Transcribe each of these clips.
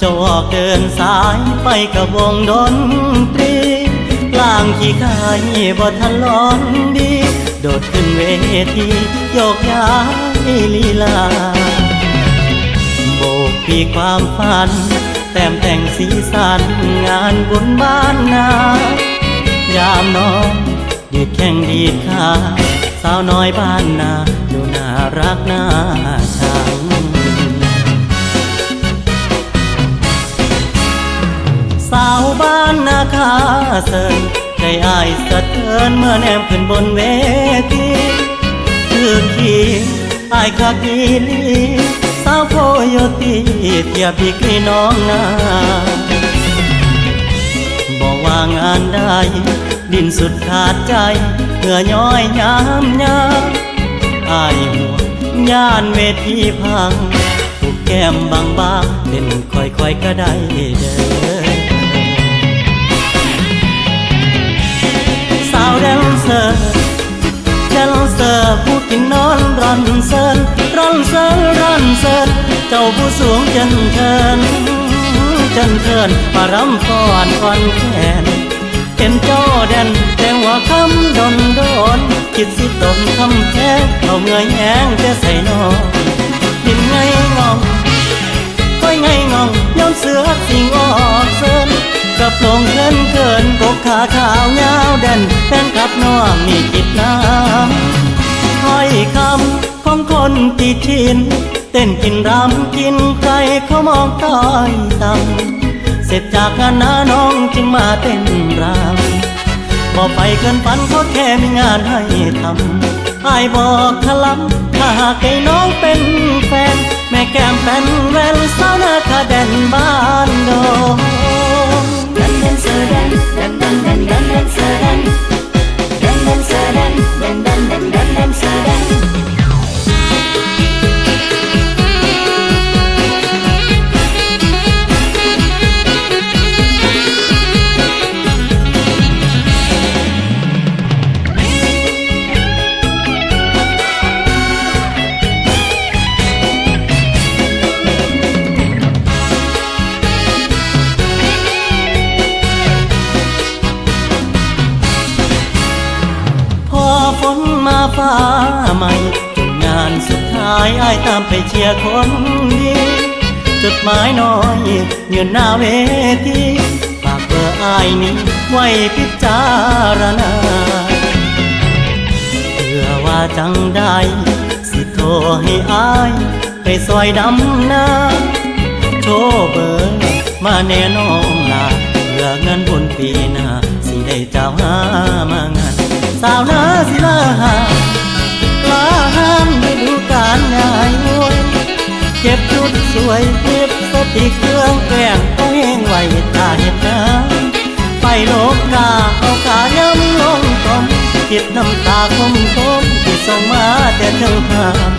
จะออกเดินสายไปกับวงดนตรีกลางขี้ขายบ่ทันร้อนดี โดดขึ้นเวทีโยกย้ายลีลาโบกปีความฝัน แต้มแต่งสีสันงานบุญบ้านนายามนอนดีดแข่งดีดขาสาวน้อยบ้านนาดูน่ารักน่าชังาวบ้านนาคาเซินใจอายสะเทือนเมื่อแนมขึ้นบนเวทีคือขี้อายคักอีลีสาวโพโยตีเทียบพี่กีน้องนาบอกว่างานใดดินสุดขาดใจเหงื่อย้อยยามยามอายหัวย่านเวทีพังผูกแก้มบางๆเล่นค่อยๆก็ได้เด้อ กินนอนรันเซินรันเซินรันเซินเจ้าผู้สูงจันเทินจันเทินมารำฟ้อนคอนแขนเป็นเจ้าแดนแต่หัวคำดนโดนคิดสิตนคำแค่เอาเงยแหงจะใส่นอนดินไงงองค่อยไงงองย้อนเสือสิงออกเซินกระโปรงเกินเกินกกขาขาวยาเด่นแฟนขับน้องนี่คิดน้ำ ถ้อยคำของคนติดชิน เต้นกินรำกินใครเขามองต้อยต่ำเสร็จจากงานนาน้องจึงมาเต้นรำบอกไปเกินฝันเขาแค่มีงานให้ทำไอ้ายบอกขลับถ้าหากให้น้องเป็นแฟน แม่แก้มเป็นแวนสาวนาคาแดนบ้านโดง Dan dan sedan, dan dan dan dan dan มาฟ้าใหม่จนงานสุดท้ายอายตามไปเชียร์คนดีจดหมายน้อยยืนหน้าเวทีฝากเบอร์อายนี้ไว้พิจารณาเพื่อว่าจังได้สิโทรให้อายไปซอยดำนาโชว์เบอร์มาแน่น้องลาเพื่อเงินบุญปีหน้าสิได้เจ้าหามางานสาวนา สิลาหาลาห้ามฤดูกาลงายมวยเก็บชุดสวยเก็บสติเครื่องแกล้งก็แห้งไว้ตาเห็ดน้ำไปโลกกาเอากาย้ำลงตมคิดน้ำตาคมคมที่ส่งมาแต่เธอหาม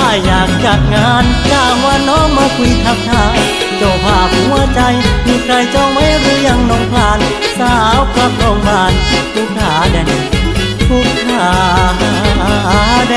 อ้าอยากจัดงานจ้างว่าน้องมาคุยทักทายเจ้าภาพหัวใจ มีใครจองไว้หรือยังน้องพลาน สาวกลับโรงพยาบาลผู้ขาแดนา